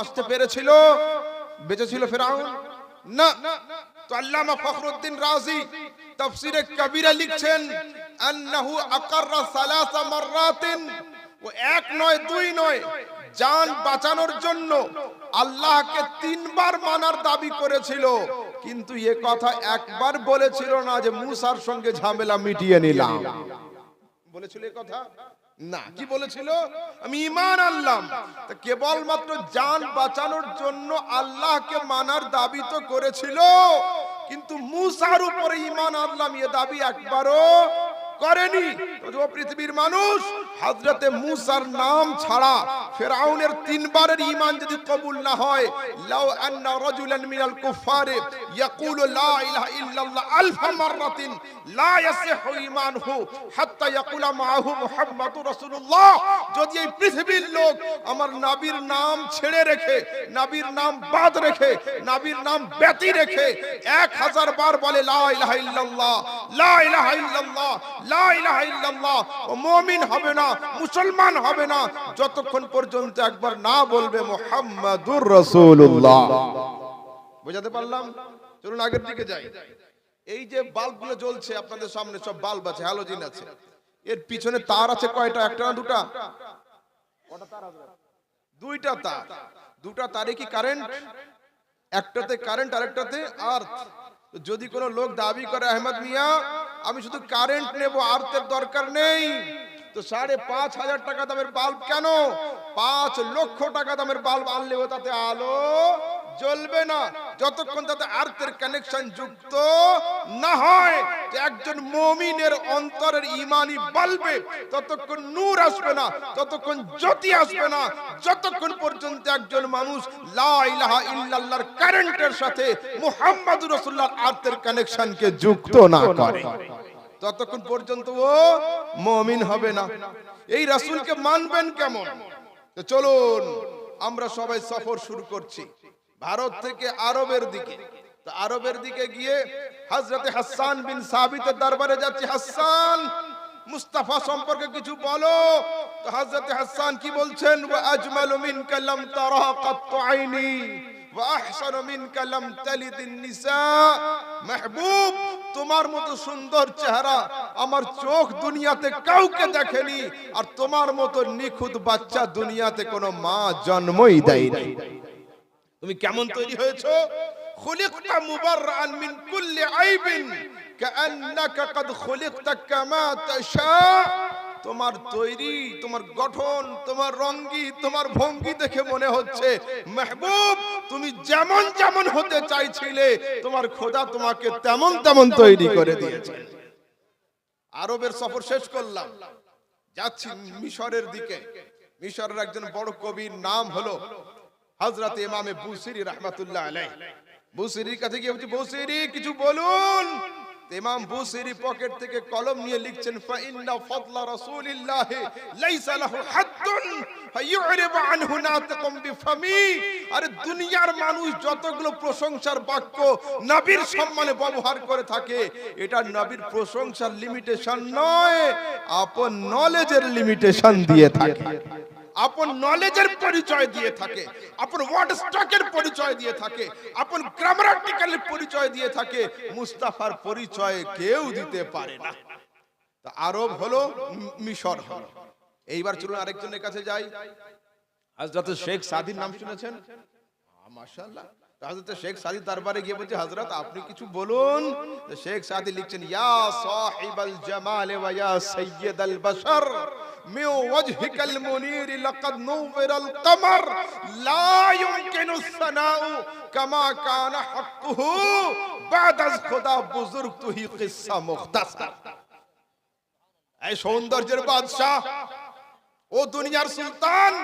বাঁচতে পেরেছিল? বেঁচে ছিল ফেরাউন? না। তো আল্লামা ফখরুদ্দিন রাজি তাফসিরে কবিরা লিখছেন, আন্নাহু আকাররা সালাসা মাররাতিন। ও এক নয়, দুই নয় জান বাঁচানোর জন্য আল্লাহকে তিনবার মানার দাবি করেছিল। কিন্তু এ কথা একবার বলেছিল না যে মুসার সঙ্গে ঝামেলা মিটিয়ে নিলাম। বলেছিল কথা? না কি বলেছিল? আমি ইমান আনলাম। তা কেবলমাত্র যান বাঁচানোর জন্য আল্লাহকে মানার দাবি তো করেছিল। কিন্তু মুসার উপরে ইমান আনলাম এ দাবি একবারও করেনি। ও পৃথিবীর মানুষ হযরতে মুসার নাম ছাড়া ফেরাউনের তিনবারের ঈমান যদি কবুল না হয়, লাউ আন্না রাজুলান মিনাল কুফারে ইয়াকুলু লা ইলাহা ইল্লাল্লাহ আলফ মাররাতিন লা ইয়াসিহু হাত্তা ইয়াকুলা মাআহু মুহাম্মাদুর রাসূলুল্লাহ। যদি এই পৃথিবীর লোক আমার নবীর নাম ছেড়ে রেখে, নবীর নাম বাদ রেখে, নবীর নাম ব্যতি রেখে 1000 বার বলে লা ইলাহা ইল্লাল্লাহ, লা ইলাহা ইল্লাল্লাহ, লা ইলাহা ইল্লাল্লাহ, ও মুমিন হবে না। মুসলমান হবে না। যতক্ষণ পর্যন্ত একবার না বলবে মুহাম্মাদুর রাসূলুল্লাহ। বুঝাতে পারলাম? চলুন আগের দিকে যাই। এই যে বাল্বগুলো জ্বলছে আপনাদের সামনে, সব বাল্ব আছে হ্যালোজিন আছে। এর পিছনে তার আছে কয়টা, একটা না দুটা? দুইটা তার। দুটা তারে কি কারেন্ট একটাতে কারেন্ট আরেকটাতে আর্থ যদি কোনো লোক দাবি করে, আহমদ মিয়া, আমি শুধু কারেন্ট নেব আর্থের দরকার নেই। তো সাড়ে পাঁচ হাজার টাকা দামের বাল্ব কেন? পাঁচ লক্ষ টাকা দামের বাল্ব আনলেও তাতে আলো জ্বলবে না। যতক্ষণ তাতে আর্থের কানেকশন যুক্ত না হয় একজন মমিনের অন্তরের ইমানি বালবে ততক্ষণ নূর আসবে না, ততক্ষণ জ্যোতি আসবে না, যতক্ষণ পর্যন্ত একজন মানুষ লা কারেন্টের সাথে মুহাম্মাদুর রাসূলুল্লাহর আর্থের কানেকশনকে যুক্ত না করে। ততক্ষণ পর্যন্ত ও মমিন হবে না। এই রাসূলকে মানবেন কেমন? চলুন, আমরা সবাই সফর শুরু করছি। ভারত থেকে আরবের দিকে। তো আরবের দিকে গিয়ে হযরতে হাসান বিন সাবিতের দরবারে যাচ্ছি। হাসান, মুস্তাফা সম্পর্কে কিছু বলো। তো হযরতে হাসান কি বলছেন? আজমালু মিনকা লাম তারা আইনি। আহসানু মিনকা লাম তালিদিন নিসা। মাহবুব, তোমার মতো সুন্দর চেহারা আমার চোখ দুনিয়াতে কাউকে দেখেনি আর তোমার মতো নিখুঁত বাচ্চা দুনিয়াতে কোনো মা জন্মই দেয়নি। তুমি কেমন তৈরি হয়েছো? খুলিকতা মুবাররান মিন কুল্লি আইবিন, কাআন্নাকা কদ খুলিকতা কামা তাশা। তোমার তৈরি, তোমার গঠন, তোমার রঙ্গি, তোমার ভঙ্গি দেখে মনে হচ্ছে, মেহবুব, তুমি যেমন যেমন হতে চাইছিলে, তোমার খোদা তোমাকে তেমন তেমন তৈরি করে দিয়েছে। আরবের সফর শেষ করলাম। যাচ্ছি মিশরের দিকে। মিশরের একজন বড় কবির নাম হলো হযরত ইমামে বুসিরি রাহমাতুল্লাহ আলাইহি। বুসিরির কাছে গিয়ে বলছি, বুসিরি, কিছু বলুন। ইমাম বুসিরি পকেট থেকে কলম নিয়ে লিখছেন ফা ইন্না ফাদলা রাসূলিল্লাহ লাইসা লাহু হাদ্দুন ফায়ুরিব আনহু নাতিকুম বিফামি। আরে দুনিয়ার মানুষ যতগুলো প্রশংসার বাক্য নবীর সম্মানে ব্যবহার করে থাকে, এটা নবীর প্রশংসার লিমিটেশন নয়, আপন নলেজের লিমিটেশন দিয়ে থাকে। আপন নলেজের পরিচয় দিয়ে থাকে আপন ওয়ার্ড স্টকের পরিচয় দিয়ে থাকে আপন গ্রামাটিক্যালের পরিচয় দিয়ে থাকে মুস্তাফার পরিচয় কেউ দিতে পারে না। তা আরব হলো মিশর হলো। এইবার চলুন আরেকজনের কাছে যাই। হযরত শেখ সাদির নাম শুনেছেন? মাশাআল্লাহ। হযরত শেখ সাদি দরবারে গিয়ে বলছে হযরত আপনি কিছু বলুন। শেখ সাদি লিখছেন ইয়া সাহিবাল জামাল ওয়া ইয়া সাইয়্যিদাল বাশার। من وجهك المنير لقد نور القمر لا يمكن الثناء كما كان حقه بعد از خدا بزرگ تو ہی قصہ مختصر اے সৌন্দর্যের বাদশাহ, ও দুনিয়ার সুলতান,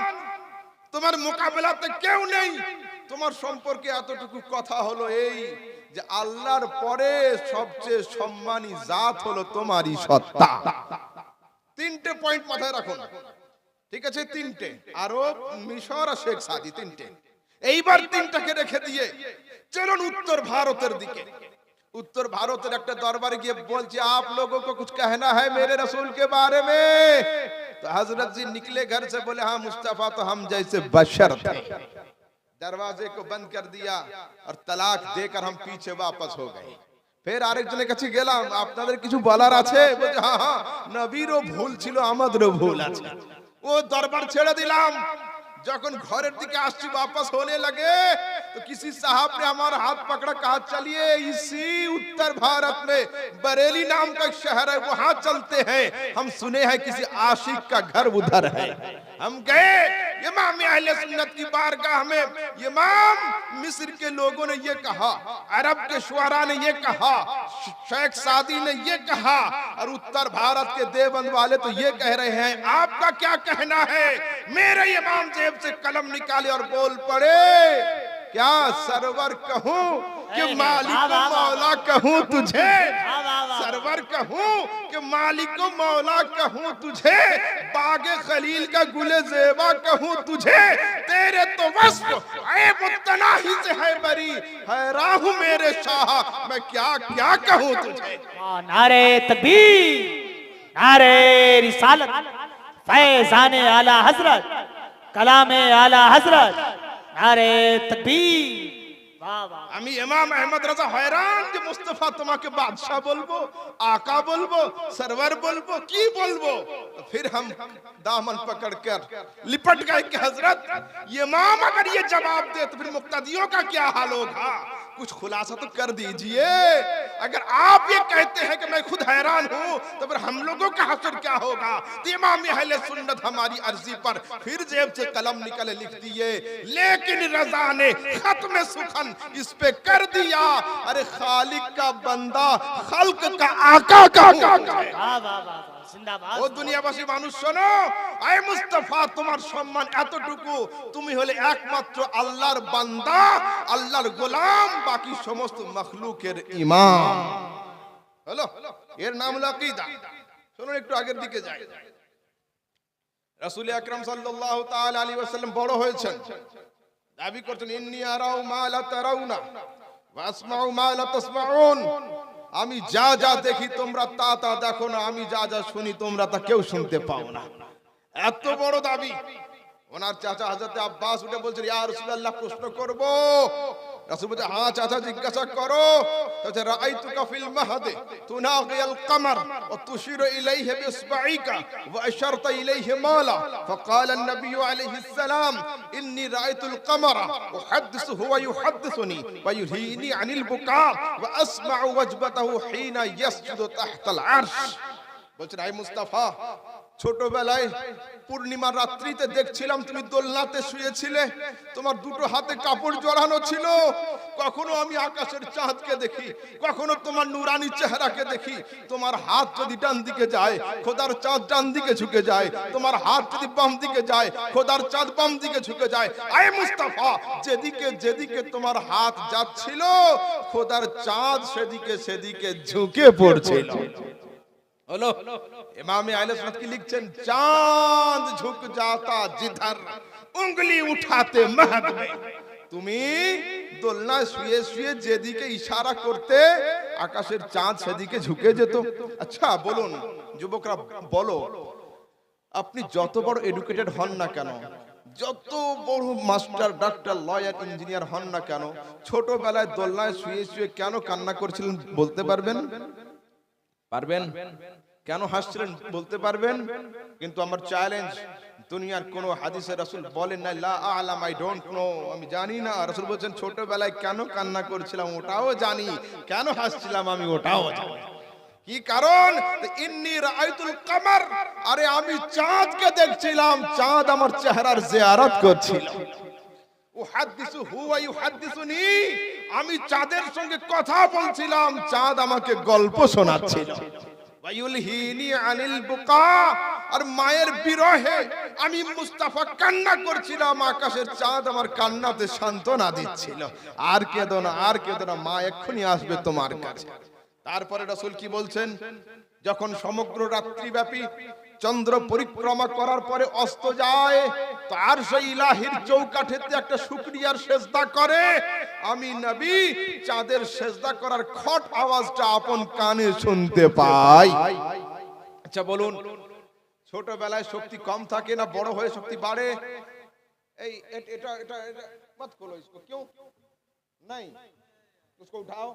তোমার মোকাবেলাতে কেউ নেই। তোমার সম্পর্কে এতটুকু কথা হলো এই যে আল্লাহর পরে সবচেয়ে সম্মানী জাত হলো তোমারই সত্তা। তিনটে পয়েন্ট মাথায় রাখুন ঠিক আছে তিনটে আরব মিশর আর শেখ সাদি তিনটে এইবার তিনটাকে রেখে দিয়ে চলুন উত্তর ভারতের দিকে उत्तर भारत একটা দরবারে গিয়ে বলছে आप लोगों को कुछ कहना है मेरे रसूल के बारे में तो हजरत जी निकले घर से बोले हाँ मुस्तफा तो हम जैसे बशर थे दरवाजे को बंद कर दिया और तलाक देकर हम पीछे वापस हो गए ফের আরেকজনের কাছে গেলাম আপনাদের কিছু বলার আছে বলছে হ্যাঁ হ্যাঁ নবীরও ভুল ছিল আমাদেরও ভুল আছে ও দরবার ছেড়ে দিলাম যখন ঘরের দিকে আসছি वापस होने लगे तो किसी साहब ने हमारा हाथ पकड़ा कहा चलिए इसी उत्तर भारत में बरेली नाम का एक शहर है वहां चलते हैं हम सुने हैं किसी आशिक का घर उधर है हम गए इमाम अहले सुन्नत की बारगाह में इमाम मिस्र के लोगों ने ये कहा अरब के शुरा ने ये कहा शेख सादी ने ये कहा और उत्तर भारत के देवबंद वाले तो ये कह रहे हैं आपका क्या कहना है मेरे इमाम जेब से कलम निकाले और बोल पड़े क्या सरवर कहूँ कि मालिक वाह, वाह, वाह। मौला कहूँ तुझे। सरवर कहूँ कि मालिक मौला कहूँ तुझे, बागे खलील का गुले जेबा कहूँ तुझे, तेरे तो वस्फ ऐ मुत्तनाही से है बरी हैरान हूँ मेरे शाह, मैं क्या क्या कहूँ तुझे? नारे तकबीर, नारे रिसालत, फैजान आला हज़रत, कलाम आला हज़रत, नारे तकबीर। আমি ইমাম আহমদ রাজা হয়রান যে মুস্তফা তোমাকে বাদশাহ বলবো आका बोलबो सरवर बोलबो की बोलबो तो फिर हम दामन पकड़ कर लिपट गए कि हजरत ये इमाम अगर ये जवाब दे तो फिर मुक्तदियों का क्या हाल होगा कुछ खुलासा तो कर दीजिए। अगर आप ये कहते हैं कि मैं खुद हैरान हूँ तो फिर हम लोगों का हसर क्या होगा? तो सुन्नत हमारी अर्जी पर फिर जेब से कलम निकले लिख दिए। लेकिन रजा ने खत्म सुखन इस पे कर दिया। अरे खालिक का बंदा, खल्क का आका का वाह वाह वाह जिंदाबाद ও দুনিয়াবাসী মানুষ, শোনো। আয় মুস্তাফা, তোমার সম্মান এতটুকু। তুমি হলে একমাত্র আল্লাহর বান্দা, আল্লাহর গোলাম, বাকি সমস্ত মখলুকের ইমাম। হলো? এর নাম হলো আকীদা। শুনুন একটু আগের দিকে যাই। রাসূল আকরাম সাল্লাল্লাহু তাআলা আলাইহি ওয়াসাল্লাম বড় হয়েছেন। দাবি করছেন, ইন্নী আরাউ মা লা তারাউনা ওয়া আসমাউ মা লা তাসমাউন। আমি যা যা দেখি তোমরা তা তা দেখো না, আমি যা যা শুনি তোমরা তা কেউ শুনতে পাও না। এত বড় দাবি। ওনার চাচা হাজার আব্বাস উঠে বলছেন, ইয়া রাসূলুল্লাহ, প্রশ্ন করব। রাসূল বলছে হ্যাঁ চাচা জিজ্ঞাসা করো চাচা রাআইতুকা ফিল মাহদে তুনাগি আল কমর ওয়া তুশিরু ইলাইহি বিসবাইকা ওয়া আশারতা ইলাইহি মালা فقال النبي عليه السلام إني رأيت القمر أحدثه ويحدثني ويلهيني عن البكاء وأسمع وجبته حين يسجد تحت العرش বলছেন আই মুস্তাফা ছোটবেলায় পূর্ণিমার রাত্রিতে দেখছিলাম তুমি দোলনাতে শুয়েছিলে, তোমার দুটো হাতে কাপড় জড়ানো ছিল। কখনো আমি আকাশের চাঁদকে দেখি, কখনো তোমার নুরানি চেহারাকে দেখি। তোমার হাত যদি ডান দিকে যায়, খোদার চাঁদ ডান দিকে ঝুঁকে যায়। তোমার হাত যদি বাম দিকে যায়, খোদার চাঁদ বাম দিকে ঝুঁকে যায়। আয় মুস্তাফা, যেদিকে যেদিকে তোমার হাত যাচ্ছিল, খোদার চাঁদ সেদিকে সেদিকে ঝুঁকে পড়ছিল। হলো, ইমামে আহলে সুন্নাত কি লিখছেন? চাঁদ ঝুঁক जाता जिधर উঙ্গলি উঠাতে মহদ তুমি দোলনা শুয়ে শুয়ে যেদিকে ইশারা করতে আকাশের চাঁদ সেদিকে ঝুঁকে যেত। আচ্ছা বলুন, যুবকরা, বলো, আপনি যত বড় এডুকেটেড হন না কেন, যত বড় মাস্টার ডাক্তার লয়ার ইঞ্জিনিয়ার হন না কেন, ছোটবেলায় দোলনায় শুয়ে শুয়ে কেন কান্না করছিলেন বলতে পারবেন? পারবেন? কেন হাসছিলেন বলতে পারবেন? কিন্তু আমার চ্যালেঞ্জ দুনিয়ার কোন হাদিসে রাসূল বলেন না লা আলাম আই ডোন্ট নো আমি জানি না। রাসূল বলছেন, ছোটবেলায় কেন কান্না করছিলাম? ওটাও জানি। কেন হাসছিলাম আমি? ওটাও জানি। কি কারণ? ইন্নি রাআইতুল কমর। আরে, আমি চাঁদকে দেখছিলাম। চাঁদ আমার চেহারার জিয়ারত করছিল। উহাদ্দিসু হুয়া ইউহাদ্দিসুনি আমি চাঁদের সঙ্গে কথা বলছিলাম, চাঁদ আমাকে গল্প শোনাচ্ছিল। আর মায়ের বিরহে আমি মুস্তাফা কান্না করছিলাম, আকাশের চাঁদ আমার কান্নাতে সান্ত্বনা দিচ্ছিল। আর কেঁদো না, আর কেঁদো না, মা এক্ষুনি আসবে তোমার কাছে। তারপরে রাসূল কি বলছেন? যখন সমগ্র রাত্রিব্যাপী চন্দ্র পরিক্রমা করার পরে অস্ত যায় তার সেই ইলাহির চৌকাঠেতে একটা শুকরিয়ার সেজদা করে আমি নবী চাঁদের সেজদা করার খট আওয়াজটা আপন কানে শুনতে পাই আচ্ছা বলুন ছোটবেলায় শক্তি কম থাকে না বড় হয়ে শক্তি বাড়ে এই এ- এটা এটা এটা मत खोलो इसको क्यों नहीं उसको उठाओ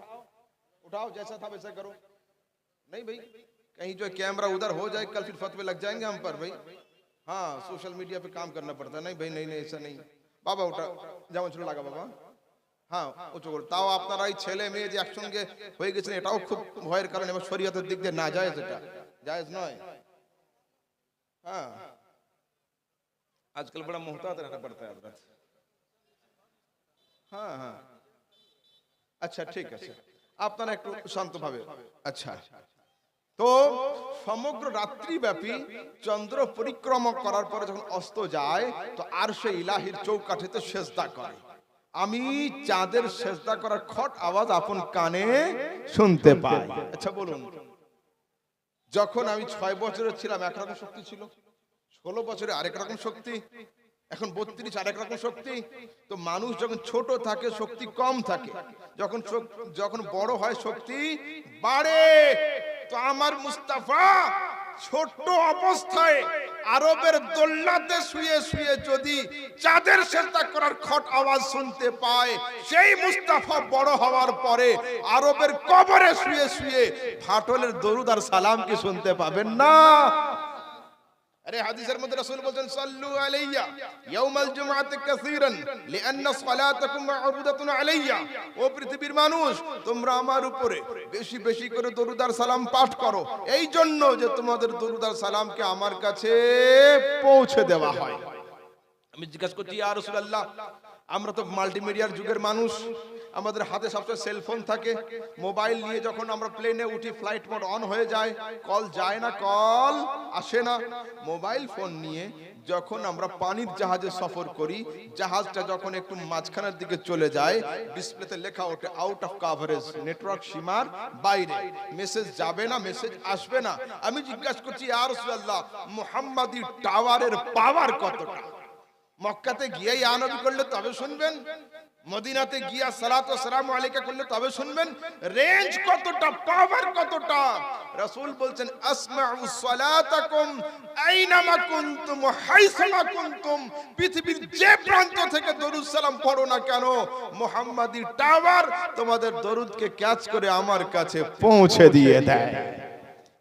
उठाओ जैसा था वैसा करो नहीं भाई कहीं जो है कैमरा उधर हो जाए कल फिर फतवे लग जाएंगे हम पर भाई हाँ सोशल मीडिया पे काम करना पड़ता है नहीं भाई नहीं नहीं ऐसा नहीं বাবা ওটা যেমন ছিল লাগা বাবা হ্যাঁ উঁচু করে তাও আপনারা এই ছেলে মেয়ে যে একসঙ্গে হয়ে গেছেন এটাও খুব ভয়ের কারণ এবং শরীয়তের দিক দিয়ে না যায় এটা জায়েজ নয় हाँ आजकल बड़ा मोहतात रहना पड़ता है हजरत हाँ हाँ আচ্ছা ঠিক আছে আপনারা একটু শান্তভাবে আচ্ছা তো সমগ্র রাত্রিব্যাপী চন্দ্র পরিক্রমা করার পরে যখন অস্ত যায় তো আর সে ইলাহির চৌকাঠিতে সেজদা করে। আমি চাঁদের সেজদা করার খট আওয়াজ আপন কানে শুনতে পাই। আচ্ছা বলুন। যখন আমি ছয় বছরের ছিলাম একরকম শক্তি ছিল। ষোলো বছরে আরেক রকম শক্তি এখন বত্রিশ আরেক রকম শক্তি। তো মানুষ যখন ছোট থাকে শক্তি কম থাকে। যখন যখন বড় হয় শক্তি বাড়ে। তো আমার মুস্তাফা ছোট্ট অবস্থায় আরবের দোল্লাতে শুয়ে শুয়ে যদি চাঁদের চেষ্টা করার খট আওয়াজ শুনতে পায়, সেই মুস্তাফা বড় হওয়ার পরে আরবের কবরে শুয়ে শুয়ে ফাটলের দরুদ আর সালাম কি শুনতে পাবেন না? আরে হাদিসের মধ্যে রাসূল বলেন সাল্লু আলাইয়া ইয়াউমাল জুমআতি কাসীরান লিআন্না সালাতাকুম মা'রুদাতুন আলাইয়া। ও পৃথিবীর মানুষ, তোমরা আমার উপরে বেশি বেশি করে দরুদ আর সালাম পাঠ করো। এই জন্য যে তোমাদের দরুদ আর সালামকে আমার কাছে পৌঁছে দেওয়া হয়। আমি জিজ্ঞাসা করছি, ইয়া রাসূলুল্লাহ, আমরা তো মাল্টিমিডিয়ার যুগের মানুষ। আমাদের হাতে সবসময় সেলফোন থাকে। মোবাইল নিয়ে যখন আমরা প্লেনে উঠি ফ্লাইট মোড অন হয়ে যায়। কল যায় না কল আসে না। মোবাইল ফোন নিয়ে যখন আমরা পানির জাহাজে সফর করি, জাহাজটা যখন একটু মাঝখানের দিকে চলে যায় ডিসপ্লেতে লেখা ওঠে আউট অফ কাভারেজ নেটওয়ার্ক সীমার বাইরে। মেসেজ যাবে না মেসেজ আসবে না। আমি জিজ্ঞাসা করছি আর মুহাম্মাদি টাওয়ারের পাওয়ার কতটা? মক্কাতে গিয়ে ইয়া নবী করলে তবে শুনবেন। মদিনাতে গিয়া সালাত ও সালাম আলাইকা করলে তবে শুনবেন। রেঞ্জ কতটা পাওয়ার কতটা? রাসূল বলছেন আসমাউ সালাতাকুম আইনামা কুনতুম হাইসামা কুনতুম। পৃথিবীর যে প্রান্ত থেকে দরুদ সালাম পড়ো না কেন মুহাম্মাদি টাওয়ার তোমাদের দরুদকে ক্যাচ করে আমার কাছে পৌঁছে দিয়ে দেয়।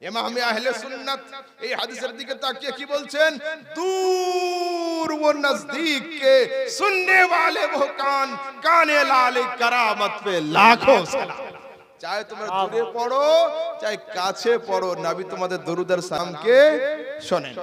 এমামে আহলে সুন্নাত এই হাদিসের দিকে তাকিয়ে কি বলছেন? দূর ও নজদিক কে सुनने वाले वो কান কানে লালে কারামত পে লাখো সালাম। চাই তোমরা দূরে পড়ো চাই কাছে পড়ো। নাবি তোমাদের দরুদার সালামকে শোনেন।